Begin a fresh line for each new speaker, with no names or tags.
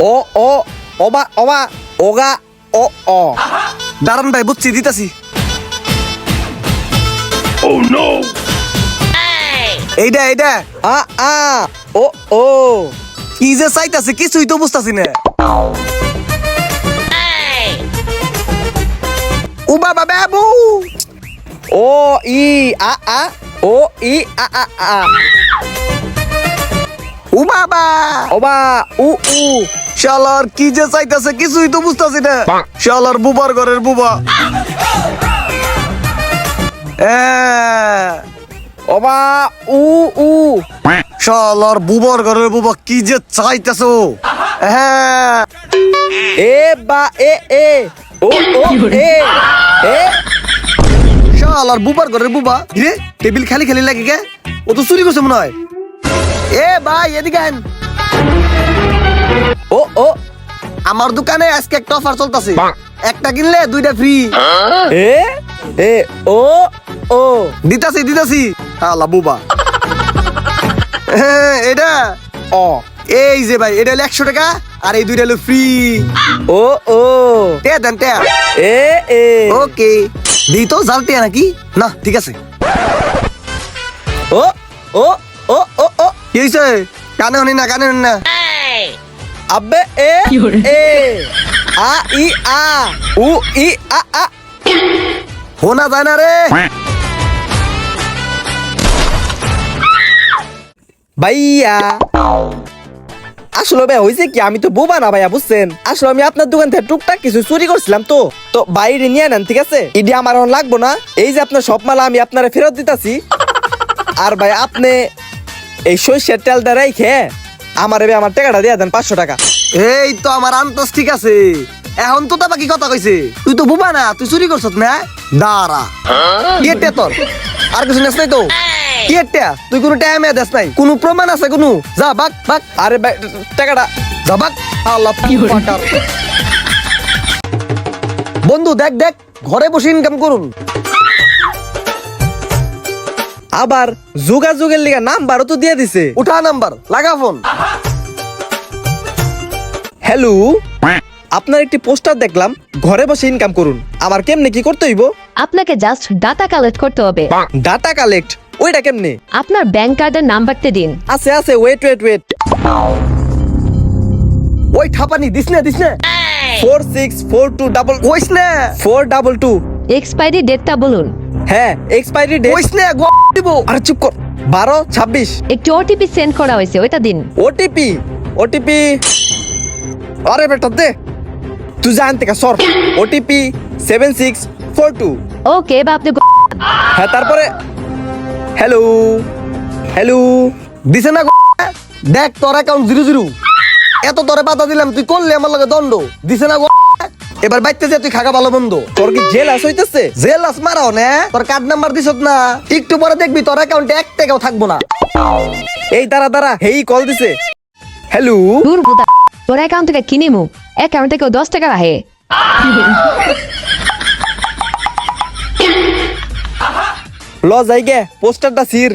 ও ও ওবা ওবা ওগা ও ও দাঁড়ান ভাই বুঝছি দিতাছি। এইটা এইটা আ আ ও ও কি যে চাইতাছে কিছুই তো বুঝতাছি না। ও বাবা বাবু ও ই আ আ ও ই আ আ আ। ও বাবা। ও বা উ উ। শালার কি যে চাইতাছে কিছুই তো বুঝতাছি না। শালার বুবার ঘরের বুবা। ওবা উ উ। শালার বুবার ঘরের বুবা কি যে চাইতাছো হ্যাঁ। এ বা এ এ। ও ও এ এ। শালার বুবার ঘরের বুবা। রে টেবিল খালি খালি লাগে গে ও তো চুরি করছে মনে হয়। এ ভাই এদিকে আন ও ও আমার দোকানে আজকে একটা অফার চলতেছে। একটা কিনলে দুইটা ফ্রি এ? এ ও ও। দিতাছি দিতাছি। আলা বুবা। এটা? ও এই যে ভাই এটা হলো একশো টাকা আর এই দুইটা হলো ফ্রি ও ও। টে দেন টে এ এ। ওকে। দিই তো জাল টিয়া নাকি? না ঠিক আছে। ও ও। কি হইছে কানে শুনি না কানে শুনি না। আব্বে এ এ আ ই আ উ ই আ আ। হোনা যায় না রে। ভাইয়া। আসলে ভাই হয়েছে কি আমি তো বোবা না ভাইয়া বুঝছেন? আসলে আমি আপনার দোকান থেকে টুকটাক কিছু চুরি করছিলাম তো। তো বাইরে নিয়ে নেন ঠিক আছে? ইডি আমার লাগবো না। এই যে আপনার সব মালা আমি আপনারা ফেরত দিতাছি। আর ভাই আপনি এই সর্ষের তেলটা রেখে আমার এবার আমার টাকাটা দিয়ে দেন পাঁচশো টাকা। এই তো আমার আন্তস ঠিক আছে। এখন তো বাকি কথা কইছে। তুই তো বুবা না তুই চুরি করছত না দাঁড়া। কেটে তোর? আর কিছু নেস নাই তো? কেটে তুই কোনো টাইমে দেস নাই। কোনো প্রমাণ আছে কোনো? যা বাক বাক। আরে টাকাটা। যা বাক। আল্লাহ পাকার। বন্ধু দেখ দেখ ঘরে বসে ইনকাম করুন। আবার যোগাযোগের লিগা নাম্বারও তো দিয়ে দিছে। উঠা নাম্বার লাগা ফোন। হ্যালো? আপনার একটি পোস্টার দেখলাম ঘরে বসে ইনকাম করুন। আমার কেমনে কি করতে হইব?
আপনাকে জাস্ট ডাটা কালেক্ট করতে হবে।
ডাটা কালেক্ট ওইটা কেমনে?
আপনার ব্যাংক কার্ডের নাম্বারটা দিন।
আছে আছে ওয়েট ওয়েট ওয়েট ওই ঠাপানি দিস না দিস না। Four six four two double ওইস না। ফোর ডাবল টু
এক্সপায়ারি ডেটটা বলুন।
হ্যাঁ এক্সপায়ারি ডেট ওইস না গো দিব। আরে চুপ কর। বারো ছাব্বিশ।
একটি ওটিপি সেন্ড করা হয়েছে ওইটা দিন।
ওটিপি ওটিপি আরে বেটা দে। তুই জান থেকে সর। OTP seven six four two
okay এবার আপনি
হ্যাঁ তারপরে হ্যালো হ্যালো দিছে না গো? দেখ তোর অ্যাকাউন্ট জিরো জিরো এত তোরে বাধা দিলাম তুই করলে আমার লগে দণ্ড। দিছে না গো? এবার বাইতে যে তুই খাগা ভালো বন্ধু। তোর কি জেল আস হইতেছে? জেল আস মারাও না। তোর কার্ড নাম্বার দিছত না। একটু পরে দেখবি তোর অ্যাকাউন্টে এক টাকাও থাকব না। এই দাঁড়া দাঁড়া হেই কল দিছে। হ্যালো
দূর বুদা তোর অ্যাকাউন্ট থেকে কিনে মু। অ্যাকাউন্ট থেকে দশ টাকা রাহে
ল যাই গে পোস্টারটা সির